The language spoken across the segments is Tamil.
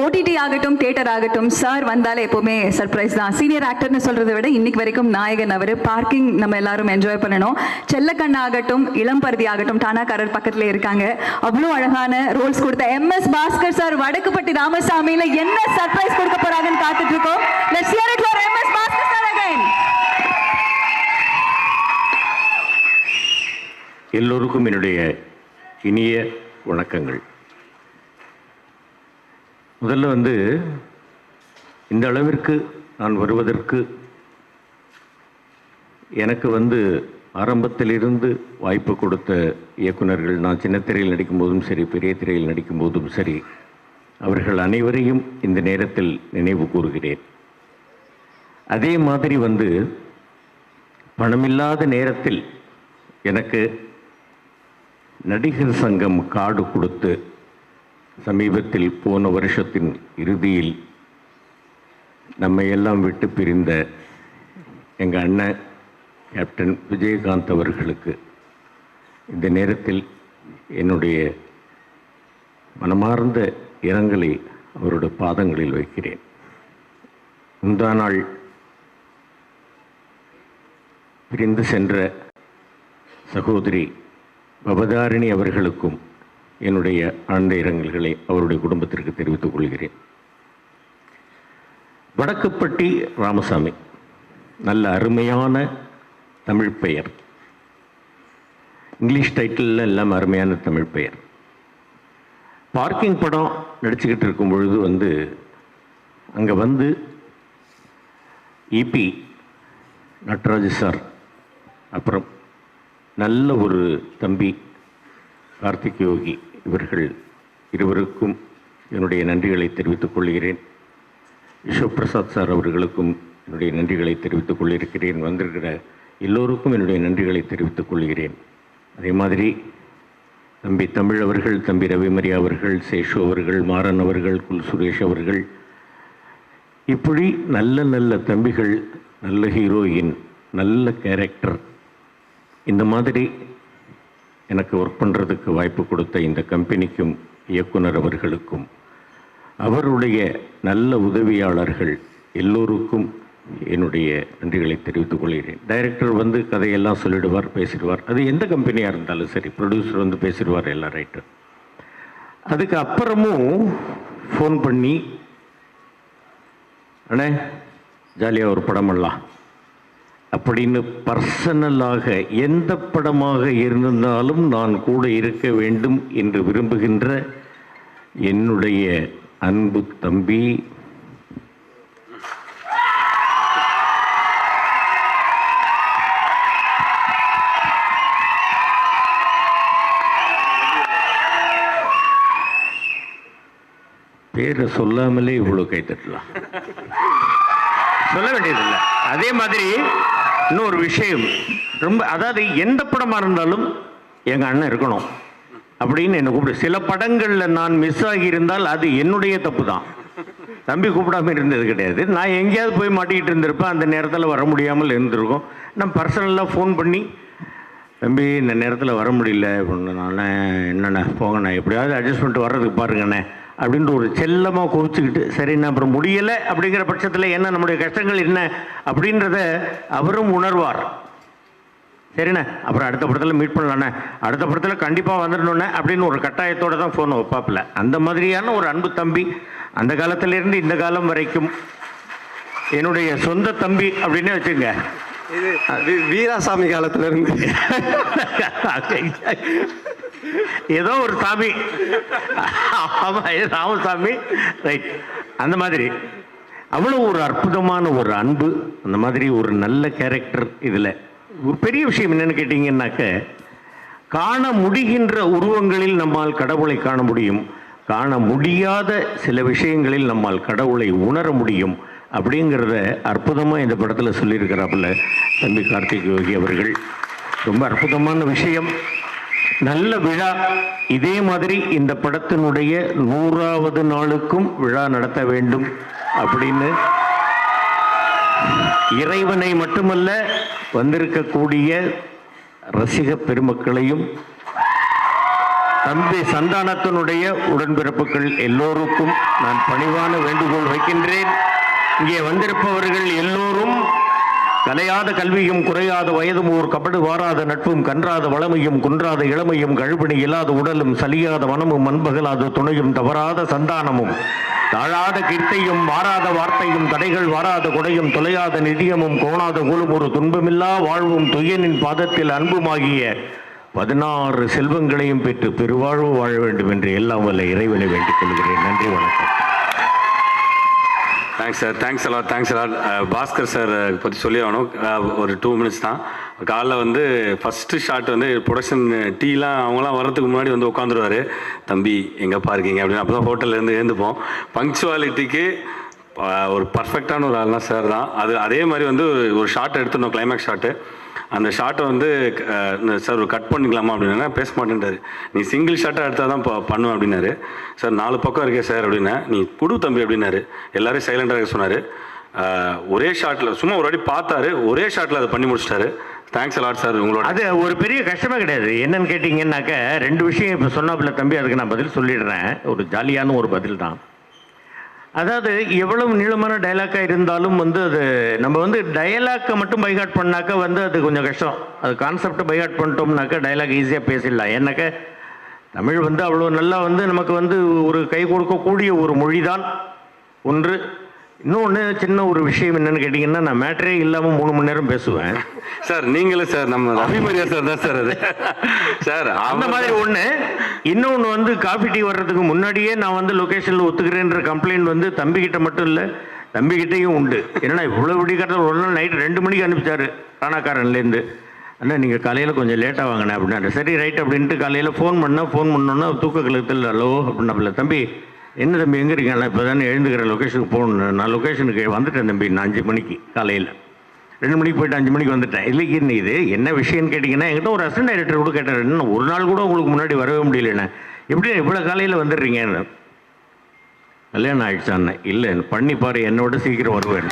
ஓடிடி ஆகட்டும் தியேட்டர் ஆகட்டும் சார் வந்தாலே எப்பவுமே சர்ப்ரைஸ் தான். சீனியர் ஆக்டர்னு சொல்றதை விட இன்னைக்கு வரைக்கும் நாயகன் அவர். பார்க்கிங் நம்ம எல்லாரும் என்ஜாய் பண்ணணும். செல்லக்கண்ணா ஆகட்டும் இளம்பருதி ஆகட்டும் டானாக்காரர் பக்கத்துல இருக்காங்க. அவ்வளோ அழகான ரோல்ஸ் கொடுத்த M S Bhaskar sir Vadakkupatti ராமசாமியில என்ன சர்ப்ரைஸ் கொடுக்க போறாங்கன்னு காத்துட்டு இருக்கோம். Let's hear it for M S Bhaskar sir again எல்லோருக்கும் என்னுடைய இனிய வணக்கங்கள். முதல்ல வந்து இந்த அளவிற்கு நான் வருவதற்கு எனக்கு வந்து ஆரம்பத்திலிருந்து வாய்ப்பு கொடுத்த இயக்குனர்கள் நான் சின்ன திரையில் நடிக்கும் போதும் சரி பெரிய திரையில் நடிக்கும் போதும் சரி அவர்கள் அனைவரையும் இந்த நேரத்தில் நினைவு கூறுகிறேன். அதே மாதிரி வந்து பணமில்லாத நேரத்தில் எனக்கு நடிகர் சங்கம் கார்டு கொடுத்து சமீபத்தில் போன வருஷத்தின் இறுதியில் நம்மை எல்லாம் விட்டு பிரிந்த எங்கள் அண்ணன் கேப்டன் விஜயகாந்த் அவர்களுக்கு இந்த நேரத்தில் என்னுடைய மனமார்ந்த இரங்கலை அவருடைய பாதங்களில் வைக்கிறேன். முந்தா நாள் பிரிந்து சென்ற சகோதரி பவதாரிணி அவர்களுக்கும் என்னுடைய ஆழ்ந்த இரங்கல்களை அவருடைய குடும்பத்திற்கு தெரிவித்துக் கொள்கிறேன். வடக்குப்பட்டி ராமசாமி நல்ல அருமையான தமிழ் பெயர். இங்கிலீஷ் டைட்டிலில் எல்லாம் அருமையான தமிழ் பெயர். பார்க்கிங் படம் நடிச்சுக்கிட்டு இருக்கும் பொழுது வந்து அங்கே வந்து இபி நட்ராஜ் சார் அப்புறம் நல்ல ஒரு தம்பி கார்த்திக் யோகி இவர்கள் இருவருக்கும் என்னுடைய நன்றிகளை தெரிவித்துக் கொள்கிறேன். விஸ்வ பிரசாத் சார் அவர்களுக்கும் என்னுடைய நன்றிகளை தெரிவித்துக் கொள்ளிருக்கிறேன். வந்திருக்கிற எல்லோருக்கும் என்னுடைய நன்றிகளை தெரிவித்துக் கொள்கிறேன். அதே மாதிரி தம்பி தமிழ் அவர்கள் தம்பி ரவிமரி அவர்கள் சேஷு அவர்கள் மாறன் அவர்கள் குல் சுரேஷ் அவர்கள் இப்படி நல்ல நல்ல தம்பிகள் நல்ல ஹீரோயின் நல்ல கேரக்டர் இந்த மாதிரி எனக்கு ஒர்க் பண்ணுறதுக்கு வாய்ப்பு கொடுத்த இந்த கம்பெனிக்கும் இயக்குனர் அவர்களுக்கும் அவருடைய நல்ல உதவியாளர்கள் எல்லோருக்கும் என்னுடைய நன்றிகளை தெரிவித்துக் கொள்கிறேன். டைரக்டர் வந்து கதையெல்லாம் சொல்லிடுவார் பேசிடுவார். அது எந்த கம்பெனியாக இருந்தாலும் சரி ப்ரொடியூசர் வந்து பேசிடுவார் எல்லா ரைட்டும் அதுக்கு அப்புறமும் ஃபோன் பண்ணி அண்ணே ஜாலியாக ஒரு படம் பண்ணலாம். அப்படின்னு பர்சனலாக எந்த படமாக இருந்தாலும் நான் கூட இருக்க வேண்டும் என்று விரும்புகின்ற என்னுடைய அன்பு தம்பி. பேரை சொல்லாமலே இவ்வளோ கை தட்டலாம். சொல்ல வேண்டியதில்லை. அதே மாதிரி இன்னொரு விஷயம். ரொம்ப அதாவது எந்த படமாக இருந்தாலும் எங்கள் அண்ணன் இருக்கணும். அப்படின்னு என்னை கூப்பிடு. சில படங்களில் நான் மிஸ் ஆகியிருந்தால் அது என்னுடைய தப்பு தான் தம்பி கூப்பிடாம இருந்தது கிடையாது. நான் எங்கேயாவது போய் மாட்டிக்கிட்டு இருந்திருப்பேன். அந்த நேரத்தில் வர முடியாமல் இருந்திருக்கோம். நான் பர்சனலாக ஃபோன் பண்ணி தம்பி இந்த நேரத்தில் வர முடியல. நான் என்னண்ணே போங்கண்ணே. எப்படியாவது அட்ஜஸ்ட் பண்ணிட்டு வர்றதுக்கு பாருங்கண்ணே. அப்படின்ட்டு ஒரு செல்லமாக கோவிச்சுக்கிட்டு சரி நான் அப்புறம் முடியலை அப்படிங்கிற பட்சத்தில் என்ன நம்முடைய கஷ்டங்கள் என்ன அப்படின்றத அவரும் உணர்வார். சரிண்ணே? அப்புறம் அடுத்த படத்தில் மீட் பண்ணலாண்ணே. அடுத்த படத்தில் கண்டிப்பாக வந்துடணுண்ணே அப்படின்னு ஒரு கட்டாயத்தோடு தான் ஃபோன் வைப்பாப்பில். அந்த மாதிரியான ஒரு அன்பு தம்பி அந்த காலத்திலேருந்து இந்த காலம் வரைக்கும் என்னுடைய சொந்த தம்பி அப்படின்னே வச்சுங்க இது வீராசாமி காலத்துல இருந்து ஏதோ ஒரு சாமி. ஆமா ராமசாமி. ரைட் அந்த மாதிரி. அவ்வளோ ஒரு அற்புதமான ஒரு அன்பு அந்த மாதிரி ஒரு நல்ல கேரக்டர் இதில். ஒரு பெரிய விஷயம் என்னென்னு கேட்டிங்கன்னாக்க காண முடிகின்ற உருவங்களில் நம்மால் கடவுளை காண முடியும். காண முடியாத சில விஷயங்களில் நம்மால் கடவுளை உணர முடியும். அப்படிங்கிறத அற்புதமாக இந்த படத்தில் சொல்லியிருக்கிறாப்புல தம்பி கார்த்திக் யோகி அவர்கள். ரொம்ப அற்புதமான விஷயம். நல்ல விழா. இதே மாதிரி இந்த படத்தினுடைய நூறாவது நாளுக்கும் விழா நடத்த வேண்டும் அப்படின்னு இறைவனை மட்டுமல்ல வந்திருக்கக்கூடிய ரசிக பெருமக்களையும் தம்பி சந்தானத்தினுடைய உடன்பிறப்புகள் எல்லோருக்கும் நான் பணிவான வேண்டுகோள் வைக்கின்றேன். இங்கே வந்திருப்பவர்கள் எல்லோரும் கலையாத கல்வியும் குறையாத வயதும் ஓர் கபடு வாராத நட்பும் கன்றாத வளமையும் குன்றாத இளமையும் கழுபணி இல்லாத உடலும் சலியாத மனமும் மண்பகலாத துணையும் தவறாத சந்தானமும். தாழாத கீர்த்தையும் மாறாத வார்த்தையும் தடைகள் வாராத கொடையும் தொலையாத நிதியமும் கோணாத கூலும் ஒரு துன்பமில்லா வாழ்வும் துயனின் பாதத்தில் அன்புமாகிய பதினாறு செல்வங்களையும் பெற்று பெருவாழ்வு வாழ வேண்டும் என்று எல்லாம் வல்ல இறைவனை வேண்டிக் கொள்கிறேன். நன்றி வணக்கம். தேங்க்ஸ் சார் தேங்க்ஸ் எல்லாம் தேங்க்ஸ் எல்லாம் பாஸ்கர் சார் பற்றி சொல்லி ஆகணும். Uh, ஒரு டூ மினிட்ஸ் தான். காலைல வந்து ஃபஸ்ட்டு ஷாட் வந்து ப்ரொடக்ஷன் uh, டீலாம் அவங்களாம் வர்றதுக்கு முன்னாடி வந்து உட்காந்துருவாரு. தம்பி எங்கேப்பா இருக்கீங்க? அப்படின்னு. அப்போ தான் ஹோட்டல்லேருந்து எழுந்துப்போம் பங்க்சுவாலிட்டிக்கு ஒரு பர்ஃபெக்டான ஒரு ஆள்னா சார் தான். அது அதே மாதிரி வந்து ஒரு- ஷார்ட் எடுத்துருந்தோம் எடுத்துடணும் கிளைமேக்ஸ் ஷாட்டு அந்த ஷார்ட்டை வந்து சார் ஒரு கட் பண்ணிக்கலாமா அப்படின்னா பேச மாட்டேன்ட்டாரு நீ சிங்கிள் ஷார்ட்டாக எடுத்தால் தான் பண்ணுவேன் அப்படின்னாரு. சார் நாலு பக்கம் இருக்கே சார் அப்படின்னா நீ குடு தம்பி அப்படின்னாரு. எல்லாரும் சைலண்டாக இருக்க சொன்னார். ஒரே ஷாட்டில் சும்மா ஒரு வாட்டி பார்த்தாரு. ஒரே ஷாட்டில் அதை பண்ணி முடிச்சிட்டாரு. தேங்க்ஸ் அலாட் சார் உங்களோட அது ஒரு பெரிய கஷ்டமே கிடையாது. என்னன்னு கேட்டிங்கன்னாக்க ரெண்டு விஷயம் இப்போ சொன்னாப்புல தம்பி அதுக்கு நான் பதில் சொல்லிடுறேன். ஒரு ஜாலியான ஒரு பதில் தான். அதாவது எவ்வளவு நீளமான டைலாக்காக இருந்தாலும் வந்து அது நம்ம வந்து டயலாக்கை மட்டும் பைகாட் பண்ணாக்க வந்து அது கொஞ்சம் கஷ்டம். அது கான்செப்டை பைகாட் பண்ணிட்டோம்னாக்கா டைலாக் ஈஸியாக பேசிடலாம். ஏன்னாக்க தமிழ் வந்து அவ்வளோ நல்லா வந்து நமக்கு வந்து ஒரு கை கொடுக்கக்கூடிய ஒரு மொழி தான் ஒன்று. இன்னொன்று சின்ன ஒரு விஷயம் என்னன்னு கேட்டிங்கன்னா நான் மேட்டரே இல்லாமல் மூணு மணி நேரம் பேசுவேன். சார் நீங்களே சார் நம்ம அபிமரியா சார் தான் சார் அது. சார் அந்த மாதிரி ஒண்ணு. இன்னொன்னு வந்து காஃபி டீ வர்றதுக்கு முன்னாடியே நான் வந்து லொகேஷன்ல ஒத்துக்கிறேன்ற கம்ப்ளைண்ட் வந்து தம்பி கிட்ட மட்டும் இல்ல தம்பி கிட்டயும் உண்டு. என்னன்னா இவ்வளவு விடிக்காத ஒரு நாள் நைட் ரெண்டு மணிக்கு அனுப்பிச்சாரு ராணாக்காரன்லேருந்து. அண்ணா நீங்கள் காலையில் கொஞ்சம் லேட்டாக வாங்கினேன் அப்படின்னா சரி ரைட் அப்படின்ட்டு காலையில் ஃபோன் பண்ணேன் ஃபோன் பண்ணோன்னா தூக்க கழுத்தில் ஹலோ அப்படின்னாப்புல தம்பி என்ன தம்பி எங்கே இருக்கீங்க? இப்போ தானே எழுந்துக்கிற லொக்கேஷனுக்கு போகணும் நான் லொக்கேஷனுக்கு வந்துட்டேன் தம்பி நான் அஞ்சு மணிக்கு காலையில். ரெண்டு மணிக்கு போயிட்டு அஞ்சு மணிக்கு வந்துட்டேன். இல்லை இது என்ன விஷயம்னு கேட்டிங்கன்னா என்கிட்ட ஒரு அசிஸ்டன்ட் டைரக்டர் கூட கேட்டார். என்ன ஒரு நாள் கூட உங்களுக்கு முன்னாடி வரவே முடியலண்ணே. எப்படி இவ்வளோ காலையில் வந்துடுறீங்கன்னு கல்யாணம் ஆயிடுச்சான்னு இல்லை பண்ணி பாரு என்னோட சீக்கிரம் வருவேன்.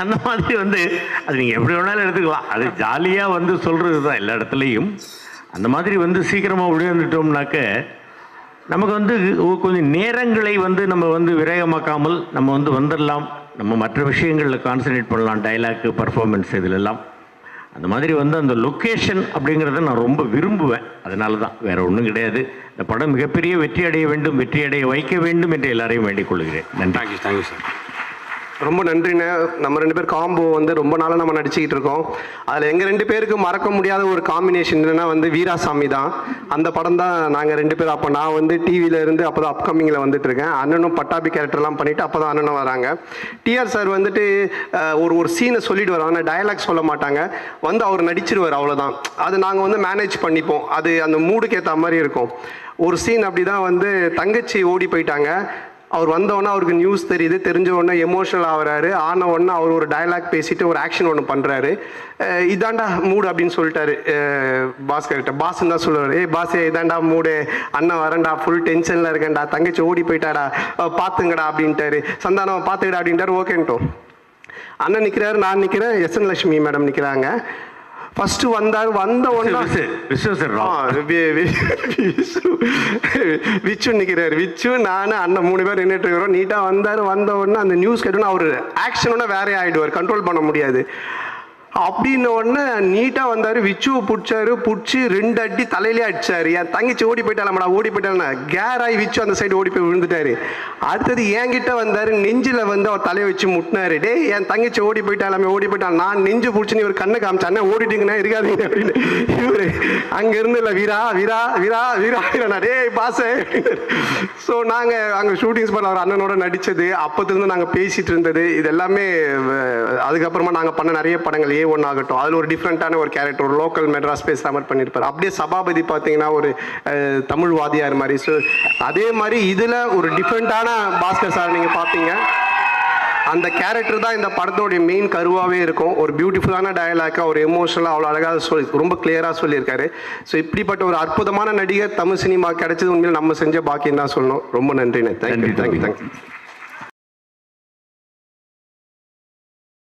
அந்த மாதிரி வந்து அது நீங்கள் எப்படி வேணாலும் எடுத்துக்கலாம். அது ஜாலியாக வந்து சொல்கிறது தான் எல்லா இடத்துலையும். அந்த மாதிரி வந்து சீக்கிரமாக விழுந்துட்டோம்னாக்க நமக்கு வந்து கொஞ்சம் நேரங்களை வந்து நம்ம வந்து விரயமாக்காமல் நம்ம வந்து வந்துடலாம். நம்ம மற்ற விஷயங்களில் கான்சன்ட்ரேட் பண்ணலாம் டைலாக்கு பர்ஃபார்மன்ஸ் இதிலெல்லாம். அந்த மாதிரி வந்து அந்த லொக்கேஷன் அப்படிங்கிறத நான் ரொம்ப விரும்புவேன். அதனால தான் வேறு ஒன்றும் கிடையாது. இந்த படம் மிகப்பெரிய வெற்றி அடைய வேண்டும் வெற்றி அடைய வைக்க வேண்டும் என்று எல்லாரையும் வேண்டிக் கொள்கிறேன். நன்றி. தேங்க்யூ தேங்க்யூ சார் ரொம்ப நன்றிண்ணே. நம்ம ரெண்டு பேர் காம்போ வந்து ரொம்ப நாளாக நம்ம நடிச்சுக்கிட்டு இருக்கோம். அதில் எங்கள் ரெண்டு பேருக்கு மறக்க முடியாத ஒரு காம்பினேஷன் என்னென்னா வந்து வீராசாமி தான். அந்த படம் தான் நாங்கள் ரெண்டு பேரும் அப்போ நான் வந்து டிவியில இருந்து அப்போ தான் அப்கமிங்கில் வந்துட்டு இருக்கேன். அண்ணனும் பட்டாபி கேரக்டர்லாம் பண்ணிட்டு அப்போ தான் அண்ணனும் வராங்க. டிஆர் சார் வந்துட்டு ஒரு ஒரு சீனை சொல்லிடுவார். ஆனால் டயலாக் சொல்ல மாட்டாங்க. வந்து அவர் நடிச்சிருவார் அவ்வளோதான் அது நாங்கள் வந்து மேனேஜ் பண்ணிப்போம். அது அந்த மூடுக்கு ஏற்ற மாதிரி இருக்கும். ஒரு சீன் அப்படி தான் வந்து தங்கச்சி ஓடி போயிட்டாங்க. அவர் வந்தவொடனே அவருக்கு நியூஸ் தெரியுது தெரிஞ்ச உடனே எமோஷனல் ஆகிறாரு. ஆன உடனே அவர் ஒரு டயலாக் பேசிட்டு ஒரு ஆக்ஷன் ஒன்று பண்ணுறாரு இதாண்டா மூடு அப்படின்னு சொல்லிட்டாரு பாஸ்கர்கிட்ட பாஸ்ன்னு தான் சொல்லுவார் ஏ பாஸே இதாண்டா மூடு அண்ணன் வரேன்டா ஃபுல் டென்ஷனில் இருக்கேன்டா. தங்கச்சி ஓடி போயிட்டாடா. பார்த்துங்கடா அப்படின்ட்டாரு. சந்தானம் பார்த்துக்கடா அப்படின்ட்டாரு. ஓகேன்ட்டோம். அண்ணன் நிற்கிறாரு நான் நிற்கிறேன் எஸ்என் லட்சுமி மேடம் நிற்கிறாங்க ஃபர்ஸ்ட் வந்தார் வந்த விசு விச்சு நிற்கிறாரு விச்சு நான் அண்ணன் மூணு பேர் நின்றுட்டு இருக்கிறோம். நீட்டாக வந்தார் வந்த உடனே அந்த நியூஸ் கேட்டோன்னா அவர் ஆக்ஷனோட வேறே ஆயிடுவார். கண்ட்ரோல் பண்ண முடியாது. அப்படின்ன உடனே நீட்டாக வந்தார் விச்சுவை பிடிச்சாரு பிடிச்சி ரெண்டு அடி தலையிலே அடிச்சாரு. என் தங்கச்சி ஓடி போயிட்டாலம்டா ஓடி போயிட்டாலண்ணா கேராய் விச்சு அந்த சைடு ஓடி போய் விழுந்துட்டாரு. அடுத்தது என்கிட்ட வந்தார் நெஞ்சில் வந்து அவர் தலையை வச்சு முட்டினாரு. டேய் என் தங்கச்சி ஓடி போயிட்டாலாமே ஓடி போயிட்டான் நான் நெஞ்சு பிடிச்சி இவர் கண்ணை காமிச்சா அண்ணன் ஓடிட்டீங்கன்னா இருக்காதீங்க அப்படின்னு. இவர் அங்கேருந்து இருந்து இல்ல வீரா வீரா வீரா வீரா டேய் பாசே. ஸோ நாங்கள் அங்கே ஷூட்டிங்ஸ் பண்ண அவர் அண்ணனோட நடித்தது அப்போத்துலேருந்து நாங்கள் பேசிகிட்டு இருந்தது. இது எல்லாமே அதுக்கப்புறமா நாங்கள் பண்ண நிறைய படங்கள். ஏ ஒன் ஆகட்டும். அதுல ஒரு டிஃப்ரெண்ட்டான ஒரு கேரக்டர் ஒரு லோக்கல் மெட்ராஸ் பேசுற மாதிரி பண்ணியிருப்பார் அப்படியே சபாபதி பார்த்தீங்கன்னா ஒரு தமிழ் வாதியார் மாதிரி. ஸோ அதே மாதிரி இதுல ஒரு டிஃப்ரெண்ட்டான பாஸ்கர் சார் நீங்க பார்த்தீங்க அந்த கேரக்டர் தான் இந்த படத்தோடைய மெயின் கருவாவே இருக்கும். ஒரு பியூட்டிஃபுல்லான டயலாக்காக ஒரு எமோஷனலாக அவ்வளோ அழகாக சொல்லி ரொம்ப கிளியராக சொல்லியிருக்காரு. ஸோ இப்படிப்பட்ட ஒரு அற்புதமான நடிகர் தமிழ் சினிமா கிடைச்சது உண்மையில் நம்ம செஞ்ச பாக்கியம் தான் சொல்லணும். ரொம்ப தேங்க்யூ நன்றி, தேங்க்யூ தம்பி. தேங்க்யூ